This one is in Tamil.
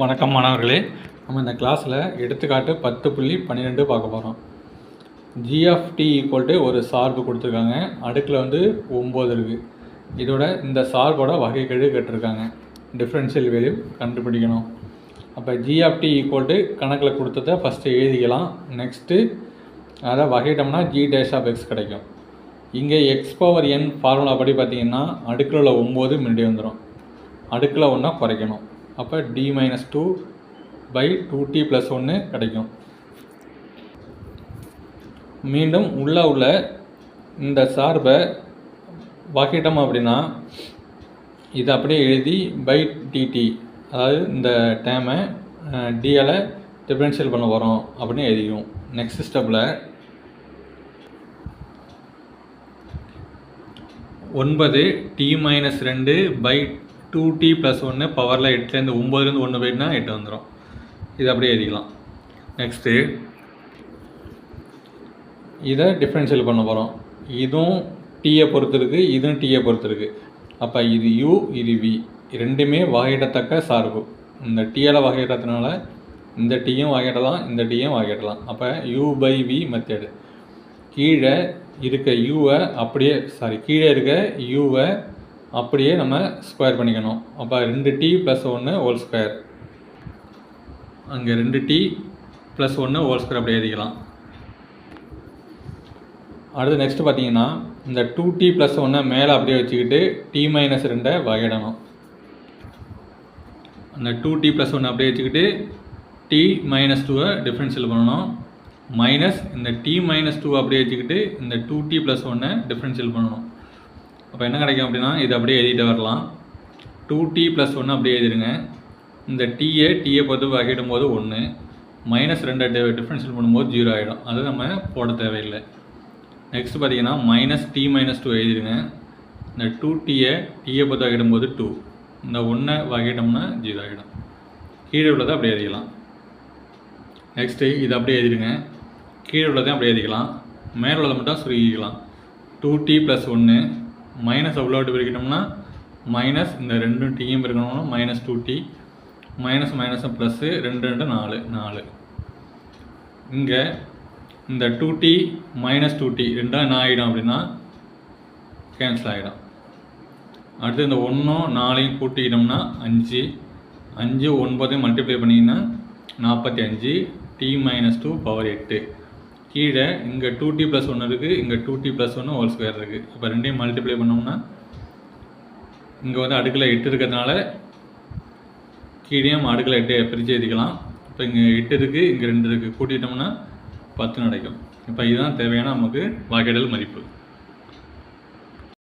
வணக்கம் மாணவர்களே. நம்ம இந்த கிளாஸில் எடுத்துக்காட்டு பத்து புள்ளி பன்னிரெண்டு பார்க்க போகிறோம் ஜிஎஃப்டி ஈக்குவல் டு ஒரு சார்பு கொடுத்துருக்காங்க. அடுக்கில் வந்து ஒம்பது இருக்குது இதோட இந்த சார்போட வகைக்கெழு கேட்டிருக்காங்க. டிஃப்ரென்ஷியல் வேல்யூ கண்டுபிடிக்கணும். அப்போ ஜிஎஃப்டி ஈக்குவல் டு கணக்கில் கொடுத்ததை ஃபஸ்ட்டு எழுதிக்கலாம். நெக்ஸ்ட்டு அதை வகையிட்டோம்னா ஜி டேஷ் ஆஃப் எக்ஸ் கிடைக்கும். இங்கே எக்ஸ் பவர் என் ஃபார்முலா படி பார்த்திங்கன்னா அடுக்கில் உள்ள ஒம்பது முன்னாடி வந்துடும் அடுக்கில் ஒன்றா குறைக்கணும். அப்போ T minus two by two T plus ஒன்று கிடைக்கும். மீண்டும் உள்ளே உள்ள இந்த சார்பை வகையிட்டோம் அப்படின்னா இதை அப்படியே எழுதி பை டிடி அதாவது இந்த டேமை டிஎலை டிஃபரன்ஷியல் பண்ண போகிறோம் அப்படின்னு எழுதிக்கும் நெக்ஸ்ட் ஸ்டெப்பில் ஒன்பது டி மைனஸ் ரெண்டு பை டூ டி ப்ளஸ் ஒன்று பவரில் எட்டுலேருந்து ஒம்பதுலேருந்து ஒன்று போயிட்டுனா எட்டு வந்துடும் இது அப்படியே எழுதிக்கலாம். நெக்ஸ்ட்டு இதை டிஃப்ரென்ஷியல் பண்ண போகிறோம் இதுவும் டீயை பொறுத்து இருக்குது இதுவும் டீயை பொறுத்து இருக்குது அப்போ இது யூ இது வி ரெண்டுமே வகையிடத்தக்க சார்பு. இந்த டீயால் வகையிடத்தினால இந்த டீயும் வகையிடலாம் இந்த டீயும் வகையிடலாம். அப்போ யூ பை வி மெத்தேடு கீழே இருக்க யூவை அப்படியே சாரி கீழே இருக்க யூவை அப்படியே நம்ம ஸ்கொயர் பண்ணிக்கணும். அப்போ ரெண்டு டி ப்ளஸ் ஒன்று ஹோல் ஸ்கொயர் அங்கே ரெண்டு டி ப்ளஸ் ஒன்று ஹோல் ஸ்கொயர் அப்படியே எழுதிக்கலாம். அடுத்து நெக்ஸ்ட்டு பார்த்தீங்கன்னா இந்த டூ டி ப்ளஸ் ஒன்றை மேலே அப்படியே வச்சுக்கிட்டு டி மைனஸ் ரெண்டை வகையிடணும். அந்த டூ டி ப்ளஸ் ஒன்று அப்படியே வச்சுக்கிட்டு டி மைனஸ் டூவை டிஃப்ரென்ஷியல் பண்ணணும். மைனஸ் இந்த டி மைனஸ் டூ அப்படியே வச்சுக்கிட்டு இந்த டூ டி ப்ளஸ் ஒன்னை டிஃப்ரென்ஷியல் பண்ணணும். அப்போ என்ன கிடைக்கும் அப்படின்னா இது அப்படியே எழுதிட்டு வரலாம். டூ டி ப்ளஸ் ஒன்று அப்படியே எழுதிடுங்க. இந்த டிஏ டிஏ பொறுத்து வகையிடும் போது ஒன்று மைனஸ் ரெண்டு டிஃப்ரென்ஷியல் பண்ணும்போது ஜீரோ ஆகிடும் அது நம்ம போட தேவையில்லை. நெக்ஸ்ட் பார்த்தீங்கன்னா மைனஸ் டி மைனஸ் டூ எழுதிடுங்க. இந்த டூ டீயை டிஏ பொறுத்து வகையிடும் போது டூ இந்த ஒன்றை வகையிட்டோம்னா ஜீரோ ஆகிடும் கீழே உள்ளதை அப்படியே எழுதிக்கலாம். நெக்ஸ்ட்டு இது அப்படியே எழுதிடுங்க. கீழே உள்ளதையும் அப்படியே எழுதிக்கலாம். மேலே உள்ளதை மட்டும் சுருக்கிக்கலாம். டூ டி ப்ளஸ் ஒன்று மைனஸ் எவ்வளோ விட்டு பிரிக்கணும்னா மைனஸ் இந்த ரெண்டும் டீயும் பிரிக்கணும்னா minus two T minus minus plus ரெண்டு ரெண்டு நாலு நாலு. இங்கே இந்த two T minus two T ரெண்டும் என்ன ஆகிடும் அப்படின்னா கேன்சல் ஆகிடும் அடுத்து இந்த ஒன்றும் நாலையும் கூட்டிக்கிட்டோம்னா அஞ்சு. அஞ்சு ஒன்பதையும் மல்டிப்ளை பண்ணிங்கன்னா நாற்பத்தி அஞ்சு. டி மைனஸ் டூ பவர் எட்டு. கீழே இங்கே டூ டி ப்ளஸ் ஒன்று இருக்குது இங்கே டூ டி ப்ளஸ் ஒன்று ஹோல் ஸ்கொயர் இருக்குது இப்போ ரெண்டையும் மல்டிப்ளை பண்ணோம்னா இங்கே வந்து அடுக்கில் எட்டு இருக்கிறதுனால கீழேயும் அடுக்கில் எட்டு பிரித்து எழுதிக்கலாம். இப்போ இங்கே எட்டு இருக்குது இங்கே ரெண்டு இருக்குது கூட்டிட்டோம்னா பத்து நடக்கும். இப்போ இதுதான் தேவையான நமக்கு வாக்கெடல் மதிப்பு.